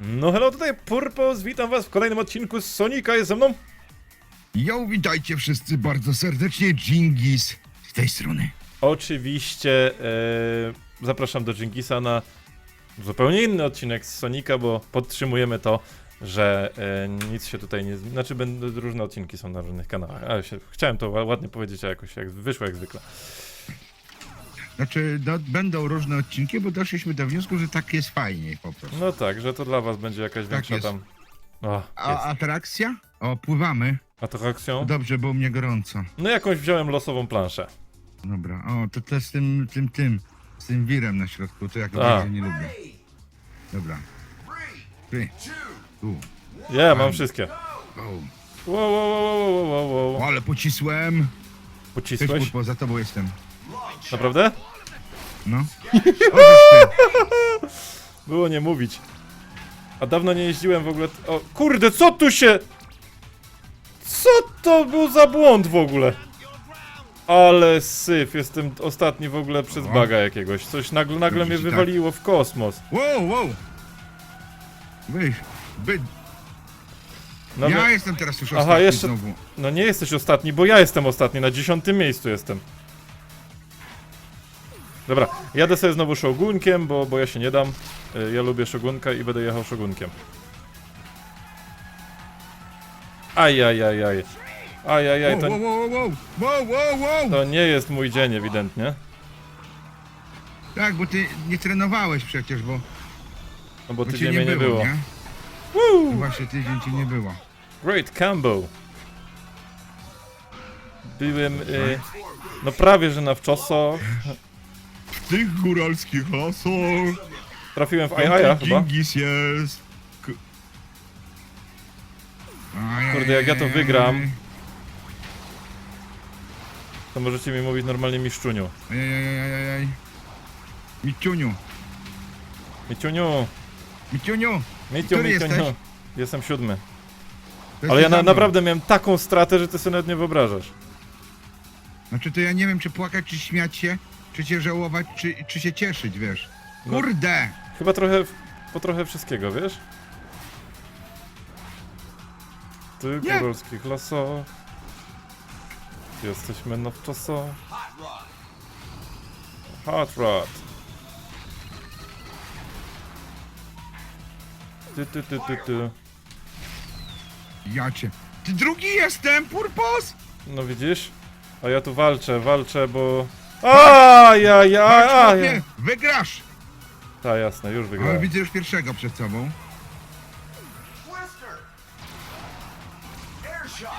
No hello, tutaj Purpose, witam was w kolejnym odcinku z Sonika, jest ze mną? Jo, witajcie wszyscy bardzo serdecznie, Jingis z tej strony. Oczywiście e, zapraszam do Jingisa na zupełnie inny odcinek z Sonika, bo podtrzymujemy to, że e, nic się tutaj nie... Znaczy będą różne odcinki są na różnych kanałach, ale się, chciałem to ła- ładnie powiedzieć, a jakoś jak wyszło jak zwykle. Znaczy, no, będą różne odcinki, bo doszliśmy do wniosku, że tak jest fajniej po prostu. No tak, że to dla was będzie jakaś Tak większa jest. tam... O, A jest. atrakcja? O, pływamy. Atrakcją? Dobrze, bo u mnie gorąco. No jakąś wziąłem losową planszę. Dobra, o, to to z tym, tym, tym, z tym wirem na środku, to jak A. bardzo nie lubię. Dobra. Two, Ja mam wszystkie. Wow, wow, wow, wow, wow, wow, ale pocisłem. Cześć, Pocisłeś? Purpo, za tobą jestem. Naprawdę? No. Ty. Było nie mówić. A dawno nie jeździłem w ogóle. O, kurde, co tu się. Co to był za błąd w ogóle? Ale syf, jestem ostatni w ogóle przez O. baga jakiegoś. Coś nagle, nagle mnie Widzisz, tak. wywaliło w kosmos. Wow, wow. Wy, by, No, ja no, jestem teraz już Aha, ostatni jeszcze- znowu. no nie jesteś ostatni, bo ja jestem ostatni, na dziesiątym miejscu jestem. Dobra, jadę sobie znowu szogunkiem, bo, bo ja się nie dam. Y, Ja lubię szogunka i będę jechał szogunkiem. Ajajajaj. Ajajaj, to, to nie jest mój dzień ewidentnie. Tak, bo ty nie trenowałeś przecież, bo, No bo bo cię tydzień nie mnie nie było, nie? No Właśnie tydzień ci nie było. Great combo. Byłem, y, no prawie że na wczosach. Tych góralskich lasach Trafiłem w Ajaja chyba. Dingis jest. K-. Kurde, jak ja to wygram. To możecie mi mówić normalnie miszczuniu. Ajajajajajaj. Miciuniu, Miciuniu, Miciuniu. Miciu, Który Miciuniu. jesteś? Jestem siódmy. to Ale ja jesteś na, za mną. naprawdę miałem taką stratę, że ty sobie nawet nie wyobrażasz. Znaczy to ja nie wiem, czy płakać, czy śmiać się, czy cię żałować, czy, czy się cieszyć, wiesz. No. Kurde! Chyba trochę, po trochę wszystkiego, wiesz? Ty Nie. góralskich lasach. Jesteśmy na wczosach. Hot Rod. Ty, ty, ty, ty, ty. Ja cię. Ty drugi jestem, Purpos! No widzisz? A ja tu walczę, walczę, bo... A, ja, ja, Chodź, a, chłopie, ja. wygrasz! Tak, jasne, już Ale wygrałem. widzę już pierwszego przed sobą. Twister! Air shot!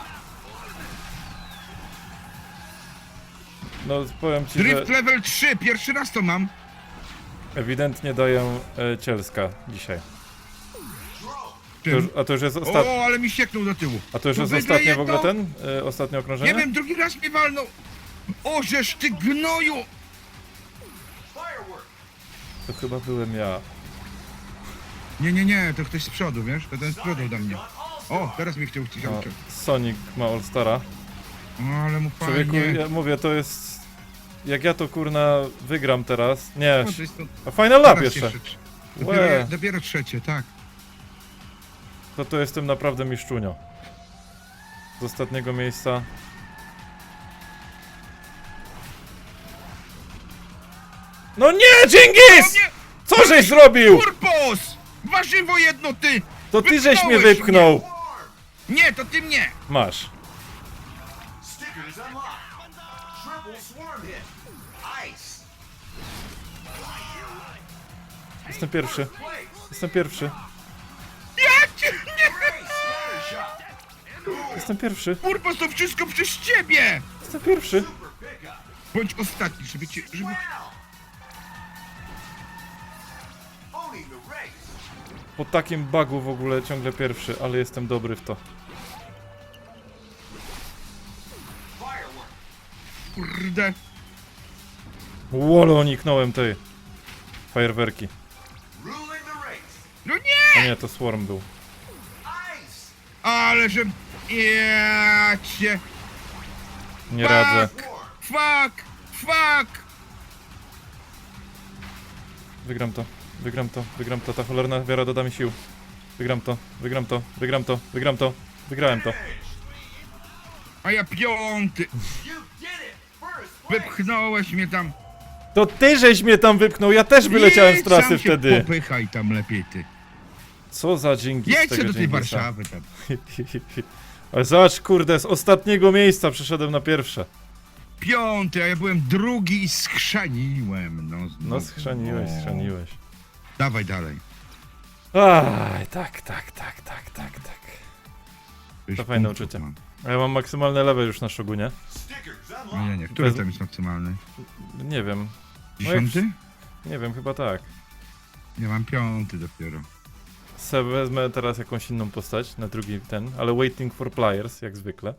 No powiem ci, że Drift level 3, pierwszy raz to mam. ewidentnie daję e, cielska dzisiaj. To Czym? już, a to już jest ostatni. O, ale mi sieknął do tyłu. A to już to jest ostatnie w ogóle jedno? ten? E, ostatnie okrążenie? Nie wiem, drugi raz mnie walnął. O, żeż ty gnoju! To chyba byłem ja. Nie, nie, nie, to ktoś z przodu, wiesz? To ten z przodu do mnie. O, teraz mnie chciał chciał No. Sonic ma All-Stara. O, ale mu Człowieku, fajnie. ja mówię, to jest... Jak ja to kurna wygram teraz... Nie, O, to jest to... a final lap teraz jeszcze. Dopiero, Łe. dopiero trzecie, tak. To to jestem naprawdę miszczunio. Z ostatniego miejsca. No nie, Dżingis! O nie! Co żeś zrobił? Purpos! Warzywo jedno, ty! To ty żeś mnie Wypchnąłeś wypchnął. Nie, to ty mnie! Masz. Stickers unlocked! Triple swarm hit! Ice! Jestem pierwszy. Place! Jestem pierwszy. Ja cię nie! Shot! Jestem pierwszy. Purpos, to wszystko przez ciebie! Jestem pierwszy. Bądź ostatni, żeby cię... Żeby... Wow! Po takim bugu w ogóle ciągle pierwszy, ale jestem dobry w to. Kurde. Łolo, uniknąłem tej. Fajerwerki. No nie! A nie, to Swarm był. Ale że... Ja cię... Nie radzę. Fuck! Fuck! Wygram to. Wygram to. Wygram to. Ta cholerna wiara doda mi sił. Wygram to, wygram to, wygram to, wygram to, wygrałem to. A ja piąty! Wypchnąłeś mnie tam. To ty żeś mnie tam wypchnął, ja też wyleciałem z Idź, trasy sam się wtedy. Popychaj tam lepiej ty. Co za dzięki Jedź se do tej Warszawy tam. Ale zobacz, kurde, z ostatniego miejsca przeszedłem na pierwsze. Piąty, a ja byłem drugi i schrzaniłem. No, znowu. No schrzaniłeś, O. schrzaniłeś. Dawaj dalej. Aj, tak, tak, tak, tak, tak, tak. To fajne punktów uczucie. mam. A ja mam maksymalny level już na. Stickers Nie, nie. Który Bez- tam jest maksymalny? Nie wiem, No Dziesiąty? nie wiem, chyba tak. Ja mam piąty dopiero. Se wezmę teraz jakąś inną postać na drugi ten, ale waiting for players, jak zwykle.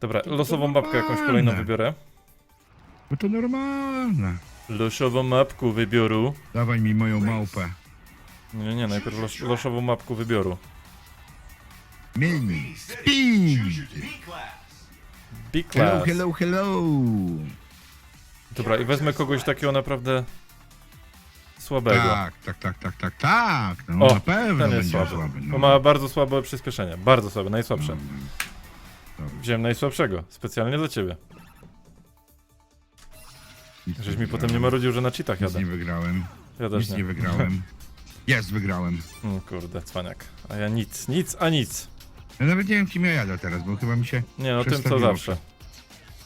Dobra, losową mapkę jakąś kolejną normalne. wybiorę. Bo to normalne. Losową mapkę wybioru. Dawaj mi moją małpę. Nie, nie, najpierw los, losową mapkę wybioru. Mini. City. Speed. Your B-class. Big Hello, class. hello, hello. Dobra, i wezmę kogoś takiego naprawdę słabego. Tak, tak, tak, tak, tak, tak. No O, na pewno ten jest będzie słaby. słaby. No. Bo ma bardzo słabe przyspieszenie. Bardzo słabe, najsłabsze. Wziąłem najsłabszego, specjalnie dla ciebie. Żeś mi potem nie marudził, że na cheatach Nic jadę. nie wygrałem. Ja też Nic nie. nie wygrałem. Jest, wygrałem. Mm, kurde, cwaniak. A ja nic, nic, a nic. Ja nawet nie wiem, kim ja jadę teraz, bo chyba mi się... Nie no, tym co Przestawiło zawsze.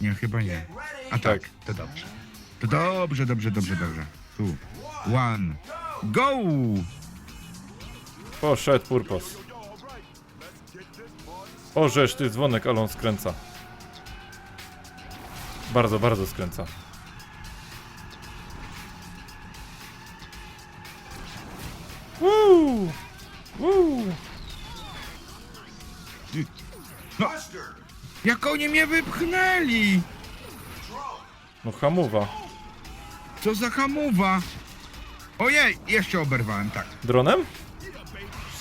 Nie, chyba nie. A tak, to dobrze. To dobrze, dobrze, dobrze, dobrze. Tu. One. Go! Poszedł purpos. O, żeż ty dzwonek, ale on skręca. Bardzo, bardzo skręca. Oni mnie wypchnęli! No hamuwa. Co za hamuwa! Ojej, jeszcze oberwałem, tak. Dronem?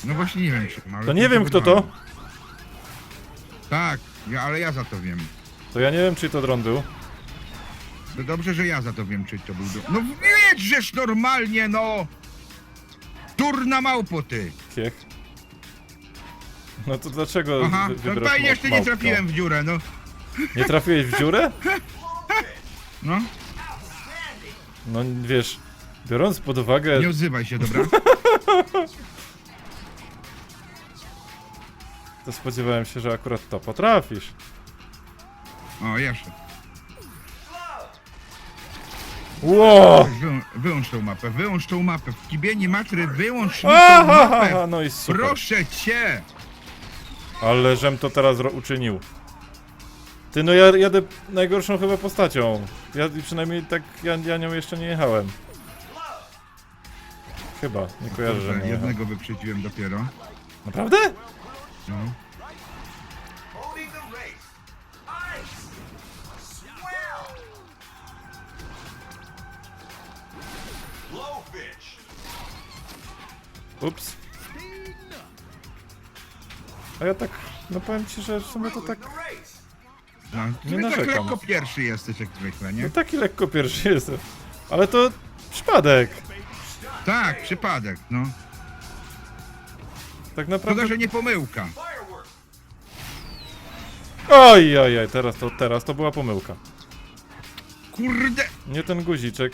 No właśnie nie wiem czym, ale... To nie wiem kto to. oberwałem. Tak, ja, ale ja za to wiem. To ja nie wiem czy to dron był. To dobrze, że ja za to wiem, czy to był... Do... No wiedźesz normalnie, no! Turna małpo, ty! Kiech. No to dlaczego Aha, wy- no fajnie, ma- jeszcze nie małpkę? trafiłem w dziurę, no. Nie trafiłeś w dziurę? No, No wiesz, biorąc pod uwagę... nie odzywaj się, dobra? To spodziewałem się, że akurat to potrafisz. O, jeszcze. Ło! Wy, wyłącz tą mapę, wyłącz tą mapę. W kibieni matry, wyłącz mi tą Aha, mapę. no i super. Proszę cię! Ale żem to teraz uczynił. Ty, no ja jadę najgorszą chyba postacią. Ja przynajmniej tak, ja, ja nią jeszcze nie jechałem. Chyba, nie kojarzę, że nie jechałem. jednego wyprzedziłem dopiero. Naprawdę? No. Ups. A ja tak, no powiem ci, że w sumie to tak! No, Nie ty tak narzekam. lekko pierwszy jesteś jak zwykle, nie? no taki lekko pierwszy jestem. Ale to przypadek. Tak, przypadek, no. Tak Szkoda, naprawdę. że nie pomyłka. Oj, oj, oj, teraz to, teraz to była pomyłka. Kurde! Nie ten guziczek.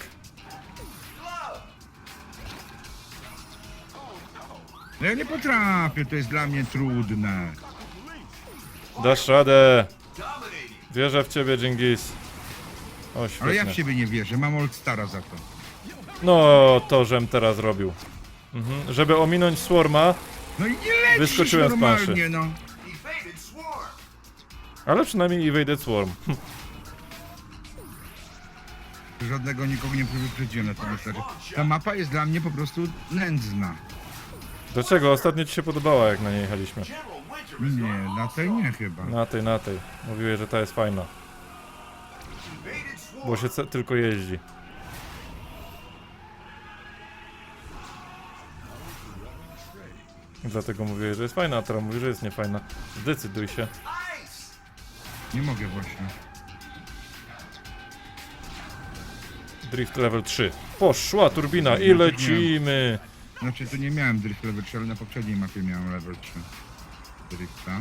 No ja nie potrafię, to jest dla mnie trudne. Dasz radę. Wierzę w ciebie, Dżingis. O, Ale ja w świetnie. siebie nie wierzę, mam Old Stara za to. No, to żem teraz robił. Mhm. Żeby ominąć Swarma, No i nie lecisz Wyskoczyłem z planszy. normalnie, no. Ale przynajmniej Evaded Swarm. Żadnego nikogo nie wyprzedziłem na tym starze. Ta mapa jest dla mnie po prostu nędzna. Dlaczego? Ostatnio ci się podobała, jak na niej jechaliśmy. Nie, na tej nie chyba. Na tej, na tej. Mówiłeś, że ta jest fajna. Bo się tylko jeździ. Dlatego mówię, że jest fajna, a teraz mówisz, że jest niefajna. Zdecyduj się. Nie mogę właśnie. Drift level 3. Poszła turbina i lecimy. Znaczy tu nie miałem drift level 3, ale na poprzedniej mapie miałem level 3. Drifta.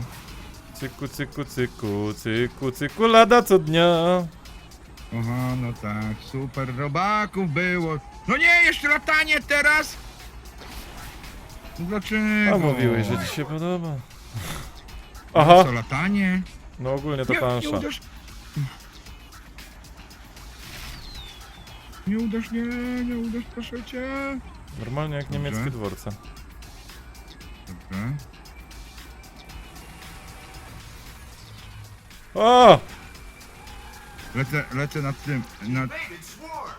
Cyku, cyku, cyku, cyku, cyku, lada co dnia. Aha, no tak, super robaków było. No nie, jeszcze latanie teraz! No Dlaczego? A mówiłeś, że ci się podoba. No Aha, Co, latanie? no ogólnie to Nie, nie plansza. uderz. Nie uderz, nie, nie uderz, proszę cię. Normalnie jak Dobrze. niemieckie dworce. Dobrze. O! Lecę, lecę nad tym, nad. I,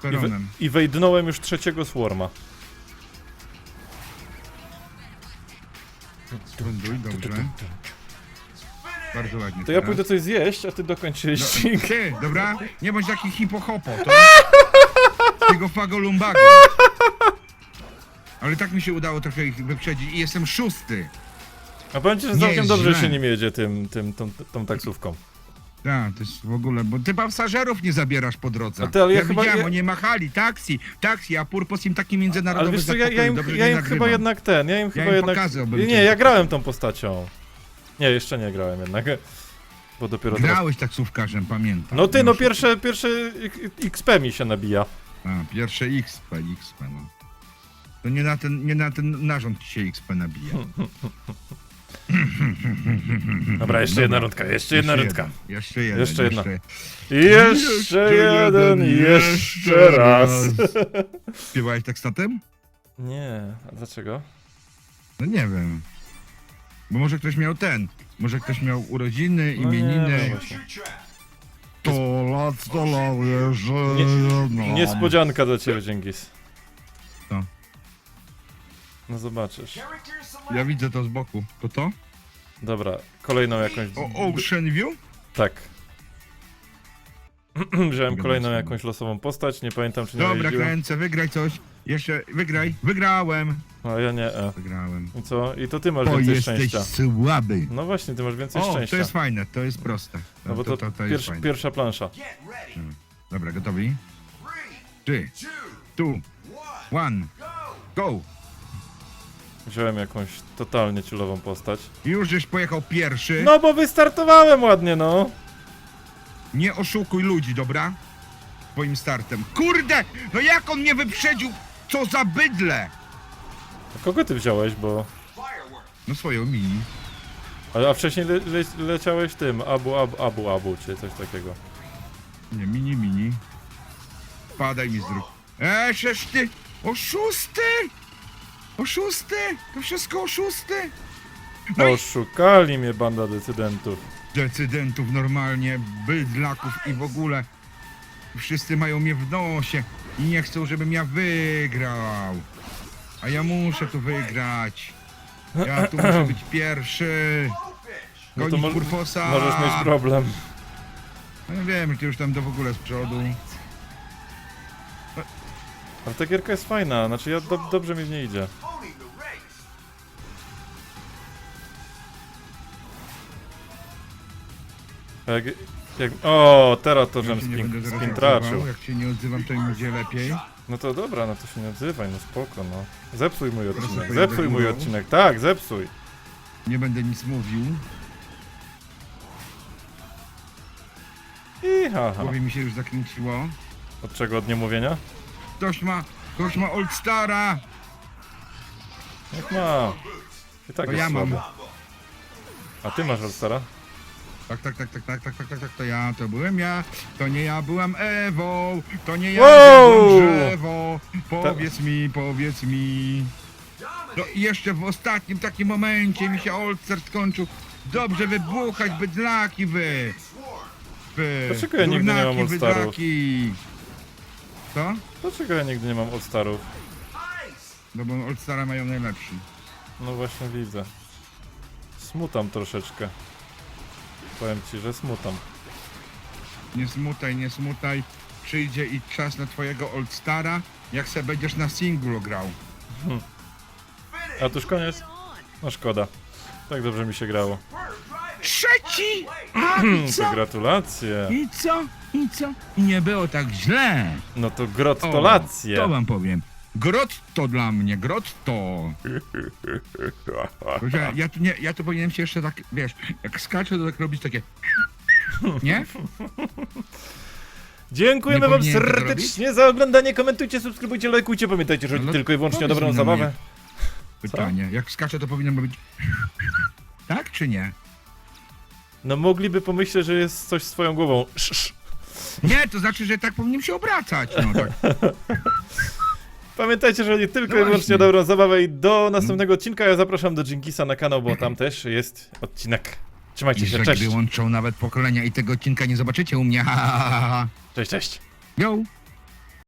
we, peronem. I wejdnąłem już trzeciego swarma. Ląduj, dobrze. Bardzo ładnie To ja teraz. pójdę coś zjeść, a ty dokończ jeździk. No, ty, dobra? Nie bądź taki hipohopo, to... Tego fagolumbago. Ale tak mi się udało trochę ich wyprzedzić i jestem szósty. A powiem ci, że Nie całkiem jest dobrze źle. się nim jedzie tym, tym, tą, tą taksówką. Tak, to jest w ogóle, bo ty pasażerów nie zabierasz po drodze. A ty, ale ja chyba- widziałem, ja- oni machali, taksi, taksi, a Purpos im taki międzynarodowy Ale wiesz co, ja, ja im, Dobrze, ja im chyba nagrywam. jednak ten, ja im chyba im jednak... Nie, ja grałem tą postacią. Nie, jeszcze nie grałem jednak. Bo dopiero teraz... Grałeś taksówkarzem, pamiętam. No ty, no pierwsze, pierwsze XP mi się nabija. A, pierwsze XP, XP, no. To nie na ten, nie na ten narząd się XP nabija. Dobra, jeszcze jedna rundka, jeszcze jedna rundka. Jeszcze jeden. Jeszcze jedna. Jeszcze, Jeszcze jeden, jeszcze raz. Śpiewałeś tekstatem? Nie, a dlaczego? No nie wiem. Bo może ktoś miał ten. Może ktoś miał urodziny, No nie, imieniny. no. To lat, to lat, że... Nie- Niespodzianka dla ciebie, Dzięgis. No zobaczysz. Ja widzę to z boku. To to? Dobra, kolejną jakąś... O, Ocean View? Tak. Wziąłem kolejną jakąś losową postać, nie pamiętam czy nie Dobra, jeździłem. kręcę, wygraj coś. Jeszcze, wygraj. Wygrałem. A ja nie, e. Wygrałem. I co? I to ty masz Bo więcej jesteś szczęścia. słaby. No właśnie, ty masz więcej O, szczęścia. to jest fajne, to jest proste. No bo to, to, to jest pierwsza, fajne. pierwsza plansza. Get ready. Dobra, gotowi? Three, Trzy, two, tu, one, one, go. go! Wziąłem jakąś totalnie ciulową postać. Już żeś pojechał pierwszy. No bo wystartowałem ładnie, no. Nie oszukuj ludzi, dobra? Twoim startem. Kurde! No jak on mnie wyprzedził? Co za bydle! A kogo ty wziąłeś, bo... No swoją mini. A, a wcześniej le, le, leciałeś tym, Abu Abu Abu Abu, czy coś takiego. Nie, mini, mini. Padaj mi z dróg. Eee, ty! Oszusty! Oszusty! To wszystko oszusty! No i Oszukali mnie banda decydentów. decydentów normalnie, bydlaków i w ogóle. Wszyscy mają mnie w nosie i nie chcą, żebym ja wygrał. A ja muszę tu wygrać. Ja tu muszę być pierwszy. No to Gonić mo- Purposa. możesz mieć problem. No ja wiem, że ty już tam do w ogóle z przodu. Ale ta gierka jest fajna, znaczy ja do, dobrze mi w niej idzie. Jak, jak, o, teraz to, żem spin, spintraczył. Jak się nie odzywam, to im będzie lepiej. No to dobra, no to się nie odzywaj, no spoko, no. Zepsuj mój odcinek, zepsuj mój odcinek, tak, zepsuj. Nie będę nic mówił. I ha, ha. głowie mi się już zakręciło. Od czego, od niemówienia? Ktoś ma, ktoś ma Old Stara. Jak ma. I tak To jest ja mam. słaby. A ty masz Allstara? Tak, tak, tak, tak, tak, tak, tak, tak, tak, to ja, to byłem ja, to nie ja byłem Ewą, to nie ja Wow! byłem drzewo, powiedz mi, powiedz mi. No i jeszcze w ostatnim takim momencie mi się Olcer skończył. Dobrze wybuchać bydlaki wy, wy, Dlaczego ja nigdy nie mam All-Starów? bydlaki. Co? Dlaczego ja nigdy nie mam Allstarów? Ice. No bo Olstara mają najlepszy. No właśnie widzę. Smutam troszeczkę. Powiem ci, że smutam. Nie smutaj, nie smutaj. Przyjdzie i czas na twojego Old Stara, jak se będziesz na singlu grał. Finish. A to już koniec? No szkoda. Tak dobrze mi się grało. Trzeci! A i Hmm, co? to gratulacje. I co? I co? I nie było tak źle. No to gratulacje. To wam powiem. Grotto dla mnie, grotto. Że ja tu nie, ja tu powinienem się jeszcze tak, wiesz, jak skaczę, to tak robić takie... Nie? Dziękujemy Nie wam powinienem tego serdecznie za oglądanie. Komentujcie, subskrybujcie, lajkujcie. Pamiętajcie, że No, tylko i wyłącznie o powiedz dobrą mi na mnie. zabawę. Pytanie. Jak skaczę, to powinienem robić... Tak czy nie? No mogliby pomyśleć, że jest coś z twoją głową. Sz. Nie, to znaczy, że tak powinienem się obracać, no tak. Pamiętajcie, że nie tylko No i wyłącznie właśnie. o dobrą zabawę i do następnego odcinka. Ja zapraszam do Jinkisa na kanał, bo tam też jest odcinek. Trzymajcie I się, że cześć. wyłączą nawet pokolenia i tego odcinka nie zobaczycie u mnie. Ha, ha, ha, ha. Cześć, cześć. Yo!